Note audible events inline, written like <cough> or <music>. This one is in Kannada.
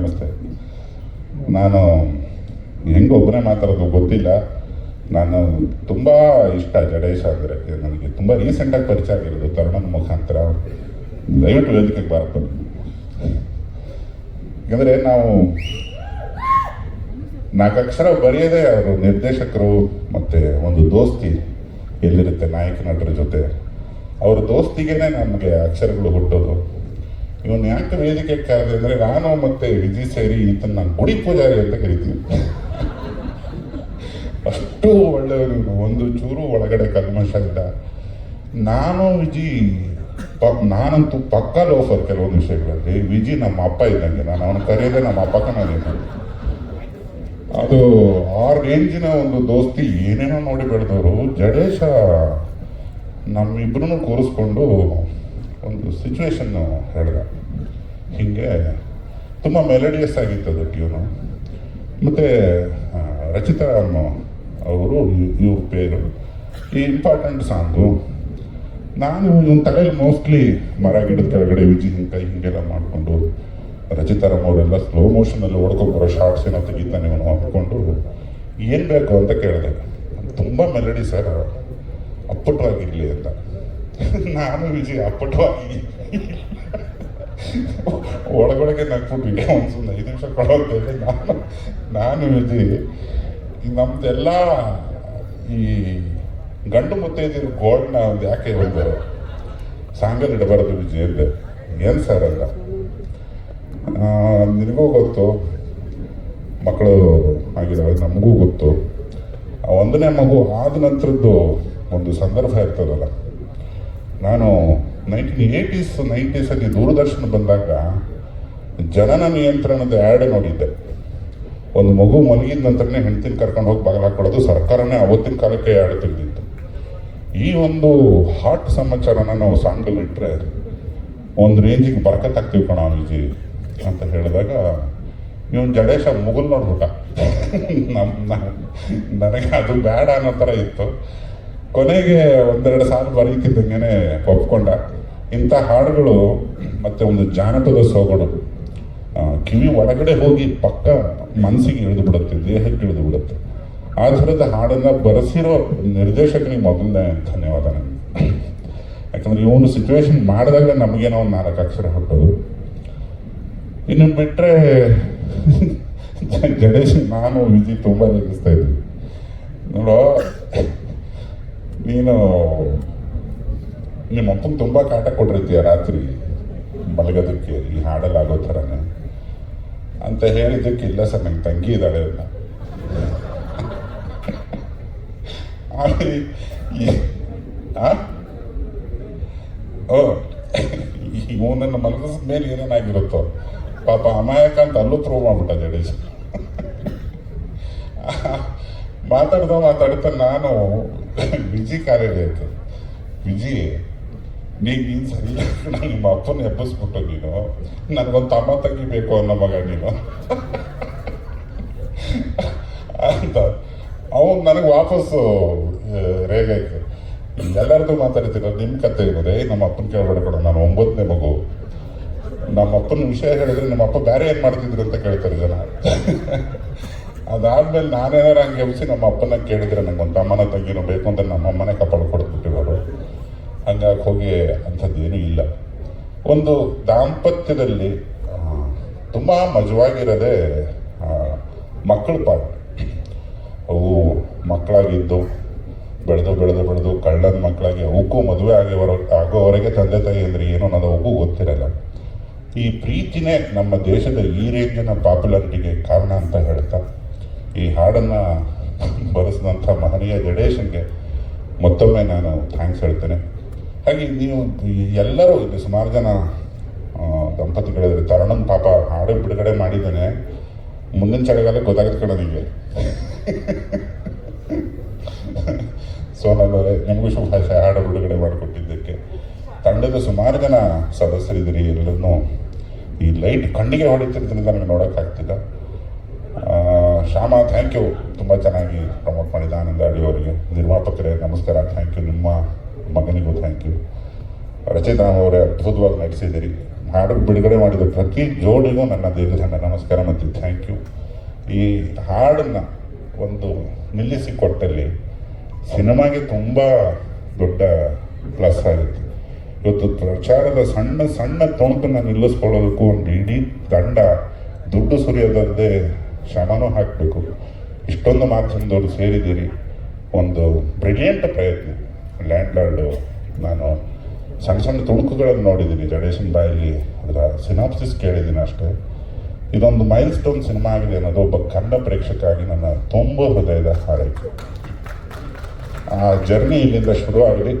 ನಮಸ್ತೆ ನಾನು ಹೆಂಗೆ ಒಬ್ಬನೇ ಮಾತಾಡೋದು ಗೊತ್ತಿಲ್ಲ. ನಾನು ತುಂಬ ಇಷ್ಟ ಜಡೇಶ ಅಂದರೆ ನನಗೆ ತುಂಬ ರೀಸೆಂಟಾಗಿ ಪರಿಚಯ ಆಗಿರೋದು ತರುಣನ ಮುಖಾಂತರ. ದಯವಿಟ್ಟು ವೇದಿಕೆಗೆ ಬಾರಪ್ಪ. ಯಾಕಂದರೆ ನಾವು ನಾಲ್ಕು ಅಕ್ಷರ ಬರೆಯೋದೇ ಅವರು ನಿರ್ದೇಶಕರು ಮತ್ತು ಒಂದು ದೋಸ್ತಿ ಎಲ್ಲಿರುತ್ತೆ ನಾಯಕ ನಟರ ಜೊತೆ. ಅವ್ರ ದೋಸ್ತಿಗೇನೆ ನಮಗೆ ಅಕ್ಷರಗಳು ಹುಟ್ಟೋದು. ಇವನು ಯಾಕೆ ವೇದಿಕೆ ಕರೆದೆ ಅಂದರೆ ನಾನು ಮತ್ತು ವಿಜಿ ಸೇರಿ ಈತನ ಗುಡಿ ಪೂಜಾರಿ ಅಂತ ಕರಿತೀವಿ ಅಷ್ಟು ಒಳ್ಳೆಯವರು ಒಂದು ಚೂರು ಒಳಗಡೆ ಕಲ್ಮಶ ಇಲ್ಲ ನಾನು ವಿಜಿ ಪ ನಾನಂತೂ ಪಕ್ಕ ಲೋಫರ್ ಕೆಲವೊಂದು ವಿಷಯಗಳಲ್ಲಿ ವಿಜಿ ನಮ್ಮ ಅಪ್ಪ ಇದ್ದಂಗೆ. ನಾನು ಅವನ ಕರೆಯದೆ ನಮ್ಮ ಅಪ್ಪ ಕಣದೇನು ಅದು ಆ ರೇಂಜಿನ ಒಂದು ದೋಸ್ತಿ ಏನೇನೋ ನೋಡಿ ಬೆಳೆದವರು. ಜಡೇಶ ನಮ್ಮಿಬ್ಬರನ್ನು ಕೂರಿಸ್ಕೊಂಡು ಒಂದು ಸಿಚುವೇಶನ್ ಹೇಳಿದ. ಹೀಗೆ ತುಂಬ ಮೆಲಡಿಯಸ್ ಆಗಿತ್ತು ಅದು ಟ್ಯೂನು ಮತ್ತು ರಚಿತಾ ಅವರು ಇವ್ರ ಪೇರು. ಈ ಇಂಪಾರ್ಟೆಂಟ್ ಸಾಂಗು ನಾನು ಇವನ್ ತಲೆಯಲ್ಲಿ ಮೋಸ್ಟ್ಲಿ ಮರ ಗಿಡದ ಕೆಳಗಡೆ ವಿಜಿ ಹಿಂಗೆ ಹಿಂಗೆಲ್ಲ ಮಾಡಿಕೊಂಡು ರಚಿತಾರಾಮ್ ಅವರೆಲ್ಲ ಸ್ಲೋ ಮೋಷನಲ್ಲಿ ಬರೋ ಶಾರ್ಟ್ಸ್ ಏನೋ ತೆಗಿತಾನೆ ಇವನು ಹಾಕ್ಕೊಂಡು ಏನು ಬೇಕು ಅಂತ ಕೇಳಿದೆ. ತುಂಬ ಮೆಲಡಿ ಸರ್ ಅಪ್ಪಟವಾಗಿರಲಿ ಅಂತ. ನಾನು ವಿಜಯ್, ಅಪ್ಪಟವಾಗಿ. ಒಳಗೊಳಗೆ ನಗ್ಬಿಟ್ವಿ ಒಂದು ಸುಮ್ಮನೆ ಐದು ನಿಮಿಷ ಕೊಡೋದು ಹೇಳಿ ನಾನು ನಾನು ವಿಜಯ್, ನಮ್ದೆಲ್ಲ ಈ ಗಂಡು ಮುತ್ತೈದಿರು ಗೋಲ್ಡ್ನ ಒಂದು ಯಾಕೆ ಒಂದು ಸಾಂಗಲ್ಲಿ ಇಡಬಾರದು ವಿಜಯ್ ಅಂದೆ ಏನು ಸರ್ ಅಲ್ಲ ನಿನಗೂ ಗೊತ್ತು, ಮಕ್ಕಳು ಆಗಿದ್ದಾವೆ ನಮಗೂ ಗೊತ್ತು. ಒಂದನೇ ಮಗು ಆದ ನಂತರದ್ದು ಒಂದು ಸಂದರ್ಭ ಇರ್ತದಲ್ಲ. ನಾನು ನೈನ್ಟೀನ್ ಏಯ್ಟೀಸ್ ನೈಂಟೀಸಲ್ಲಿ ದೂರದರ್ಶನ ಬಂದಾಗ ಜನನ ನಿಯಂತ್ರಣದ ಆ್ಯಡ್ ನೋಡಿದ್ದೆ. ಒಂದು ಮಗು ಮಲಗಿದ ನಂತರನೇ ಹೆಂಡತಿನ ಕರ್ಕೊಂಡು ಹೋಗಿ ಬಾಗಿಲು ಹಾಕೊಳ್ಳೋದು ಸರ್ಕಾರನೇ ಅವತ್ತಿನ ಕಾಲಕ್ಕೆ ಆ್ಯಡ್ ತೆಗೆದಿತ್ತು. ಈ ಒಂದು ಹಾಟ್ ಸಮಾಚಾರನ ನಾವು ಸಾಂಗಲ್ಲಿ ಇಟ್ಟರೆ ಒಂದು ರೇಂಜಿಗೆ ಬರ್ಕತ್ತಾಗ್ತೀವಿ ಕಣ ವಿಜಿ ಅಂತ ಹೇಳಿದಾಗ ಇವನು ಜಡೇಶ ಮುಗುಲ್ ನೋಡ್ಬಿಟ್ಟ. ನಮ್ಮ ನನಗೆ ಅದು ಬೇಡ ಅನ್ನೋ ಥರ ಇತ್ತು. ಕೊನೆಗೆ ಒಂದೆರಡು ಸಾಲು ಬರೀತಿದ್ದಂಗೆ ಒಪ್ಕೊಂಡ ಇಂಥ ಹಾಡುಗಳು ಮತ್ತು ಒಂದು ಜಾನಪದ ಸೊಗಡು ಕಿವಿ ಒಳಗಡೆ ಹೋಗಿ ಪಕ್ಕ ಮನಸ್ಸಿಗೆ ಇಳಿದು ಬಿಡುತ್ತೆ, ದೇಹಕ್ಕೆ ಇಳಿದು ಬಿಡುತ್ತೆ. ಆ ಥರದ ಹಾಡನ್ನು ಬರೆಸಿರೋ ನಿರ್ದೇಶಕನಿಗೆ ಮೊದಲನೇ ಧನ್ಯವಾದ ನನಗೆ ಯಾಕಂದರೆ ಇವನು ಸಿಚುವೇಶನ್ ಮಾಡಿದಾಗ ನಮಗೇನೋ ಒಂದು ನಾಲ್ಕು ಅಕ್ಷರ ಹುಟ್ಟೋದು ಇನ್ನು ಬಿಟ್ಟರೆ ಗಣೇಶ್ <laughs> ನಾನು ವಿಜಿ ತುಂಬ ರೇಗಿಸ್ತಾ ಇದ್ದೀನಿ. ನೋಡೋ ನೀನು ನಿಮ್ಮ ಅಪ್ಪನ ತುಂಬ ಕಾಟ ಕೊಟ್ಟಿರ್ತೀಯ ರಾತ್ರಿ. ಮಲಗೋದಕ್ಕೆ, ಈ ಹಾಡಲ್ಲಾಗೋ ಥರನೇ. ಅಂತ ಹೇಳಿದ್ದಕ್ಕೆ ಇಲ್ಲ ಸರ್, ನಂಗೆ ತಂಗಿ ಇದ್ದಾಳೆ ಅಂತ. ಆಮೇಲೆ? ಓ ಇವನನ್ನು ಮಲಗಿಸಿದ ಮೇಲೆ ಏನೇನಾಗಿರುತ್ತೋ. ಪಾಪ ಅಮಾಯಕ ಅಂತ ಅಲ್ಲೂ ಪ್ರೂವ್ ಮಾಡ್ಬಿಟ್ಟ ಜಡೇಶ್ ಮಾತಾಡ್ದ ಮಾತಾಡ್ತಾ ನಾನು <coughs> ವಿಜಿ ಕಾರ್ಯದಕ್ಕೆ ವಿಜಿ, ನೀನು ನೀನು ಸರಿ ನಿಮ್ಮ ಅಪ್ಪನ ಎಬ್ಬಿಸ್ಬಿಟ್ಟು ನೀನು, ನನಗೊಂದು ತಮ್ಮ ಅನ್ನೋ ಮಗ ನೀನು. <laughs> ಅಂತ. ಅವನು ನನಗೆ ವಾಪಸ್ಸು ರೇಗಾಯ್ತು ಎಲ್ಲರದ್ದು ಮಾತಾಡ್ತೀರ ನಿಮ್ಮ ಕತೆ ಇರೋದೇ ನಮ್ಮ ಅಪ್ಪನ ಕೇಳಬೇಡ ನಾನು ಒಂಬತ್ತನೇ ಮಗು. ನಮ್ಮ ಅಪ್ಪನ ವಿಷಯ ಹೇಳಿದ್ರೆ ನಮ್ಮ ಅಪ್ಪ ಬೇರೆ ಏನು ಮಾಡ್ತಿದ್ರು ಅಂತ ಕೇಳ್ತಾರೆ ಜನ. <laughs> ಅದಾದ್ಮೇಲೆ ನಾನೇನಾರು ಹಂಗೆ ಎಬ್ಸಿ ನಮ್ಮ ಅಪ್ಪನ ಕೇಳಿದ್ರೆ ನಂಗೆ ಒಂದು ತಮ್ಮನ ತಂಗಿನೂ ಬೇಕು ಅಂತ ನಮ್ಮ ಅಮ್ಮನೇ ಕೊಡ್ಬಿಟ್ಟಿರೋರು ಹಂಗಾಗಿ ಹೋಗಿ ಅಂಥದ್ದೇನೂ ಇಲ್ಲ. ಒಂದು ದಾಂಪತ್ಯದಲ್ಲಿ ತುಂಬ ಮಜವಾಗಿರೋದೇ ಮಕ್ಕಳ ಪಾಠ ಅವು ಮಕ್ಕಳಾಗಿದ್ದು, ಬೆಳೆದು ಬೆಳೆದು ಬೆಳೆದು ಕಳ್ಳನ ಮಕ್ಕಳಾಗಿ, ಅವಕ್ಕೂ ಮದುವೆ ಆಗಿವರ, ಆಗೋವರೆಗೆ ತಂದೆ ತಾಯಿ ಅಂದರೆ ಏನು ಅನ್ನೋದು ಅವಕ್ಕೂ ಗೊತ್ತಿರಲ್ಲ. ಈ ಪ್ರೀತಿನೇ ನಮ್ಮ ದೇಶದ ಈ ರೇಂಜಿನ ಪಾಪ್ಯುಲಾರಿಟಿಗೆ ಕಾರಣ ಅಂತ ಹೇಳ್ತಾ ಈ ಹಾಡನ್ನು ಬರೆಸಿದಂಥ ಮಹನೀಯ ಜಡೇಶನ್ಗೆ ಮತ್ತೊಮ್ಮೆ ನಾನು ಥ್ಯಾಂಕ್ಸ್ ಹೇಳ್ತೇನೆ. ಹಾಗೆ ನೀವು ಎಲ್ಲರೂ ಇಲ್ಲಿ ಸುಮಾರು ಜನ ದಂಪತಿಗಳಿದ್ರೆ ತರುಣನ್ ಪಾಪ ಹಾಡು ಬಿಡುಗಡೆ ಮಾಡಿದ್ದಾನೆ. ಮುಂದಿನ ಚಳಿಗಾಲ ಗೊತ್ತಾಗುತ್ತೆ ಕಣ ನಿಮಗೆ. ಸೋನಲ್ ಅವರೇ, ನಿಮಗೂ ಶುಭಾಶಯ ಹಾಡು ಬಿಡುಗಡೆ ಮಾಡಿಕೊಟ್ಟಿದ್ದಕ್ಕೆ. ತಂಡದ ಸುಮಾರು ಜನ ಸದಸ್ಯರಿದ್ದೀರಿ ಎಲ್ಲರನ್ನೂ ಈ ಲೈಟ್ ಕಣ್ಣಿಗೆ ಹೊಡಿತಿರ್ತೀನಿ ನನಗೆ ನೋಡೋಕ್ಕಾಗ್ತಿಲ್ಲ. ಶ್ಯಾಮ ಥ್ಯಾಂಕ್ ಯು ತುಂಬ ಚೆನ್ನಾಗಿ ಪ್ರಮೋಟ್ ಮಾಡಿದ ಆನಂದ ಅಡಿ ಅವರಿಗೆ. ನಿರ್ಮಾಪಕರೇ, ನಮಸ್ಕಾರ. ಥ್ಯಾಂಕ್ ಯು ನಿಮ್ಮ ಮಗನಿಗೂ ಥ್ಯಾಂಕ್ ಯು ರಚಿತಾ ಅವರೇ, ಅದ್ಭುತವಾಗಿ ನಟಿಸಿದ್ದೀರಿ. ಹಾಡು ಬಿಡುಗಡೆ ಮಾಡಿದ ಪ್ರತಿ ಜೋಡಿಗೂ ನನ್ನ ದೀರ್ಘ ನಮಸ್ಕಾರ ಮತ್ತು ಥ್ಯಾಂಕ್ ಯು ಈ ಹಾಡನ್ನು ಒಂದು ನಿಲ್ಲಿಸಿ ಕೊಟ್ಟಲ್ಲಿ ಸಿನಿಮಾಗೆ ತುಂಬ ದೊಡ್ಡ ಪ್ಲಸ್ ಆಗುತ್ತೆ. ಇವತ್ತು ಪ್ರಚಾರದ ಸಣ್ಣ ಸಣ್ಣ ತುಣುಕನ್ನು ನಿಲ್ಲಿಸ್ಕೊಳ್ಳೋದಕ್ಕೂ ಒಂದು ಇಡೀ ತಂಡ ದುಡ್ಡು ಸುರಿಯೋದಲ್ಲದೆ ಶ್ರಮನೂ ಹಾಕಬೇಕು. ಇಷ್ಟೊಂದು ಮಾಧ್ಯಮದವರು ಸೇರಿದ್ದೀರಿ. ಒಂದು ಬ್ರಿಲಿಯಂಟ್ ಪ್ರಯತ್ನ. ಲ್ಯಾಂಡ್ ಲಾರ್ಡು ನಾನು ಸಣ್ಣ ಸಣ್ಣ ತುಣುಕುಗಳನ್ನು ನೋಡಿದ್ದೀನಿ. ಜಡೇಶನ್ ಬಾಯಲ್ಲಿ ಅದರ ಸಿನಾಪ್ಸಿಸ್ ಕೇಳಿದ್ದೀನಿ ಅಷ್ಟೇ. ಇದೊಂದು ಮೈಲ್ ಸ್ಟೋನ್ ಸಿನಿಮಾ ಆಗಿದೆ ಅನ್ನೋದು ಒಬ್ಬ ಕನ್ನಡ ಪ್ರೇಕ್ಷಕಾಗಿ ನನ್ನ ತುಂಬ ಹೃದಯದ ಹಾರೈಕೆ. ಆ ಜರ್ನಿ ಇಲ್ಲಿಂದ ಶುರು ಆಗಲಿ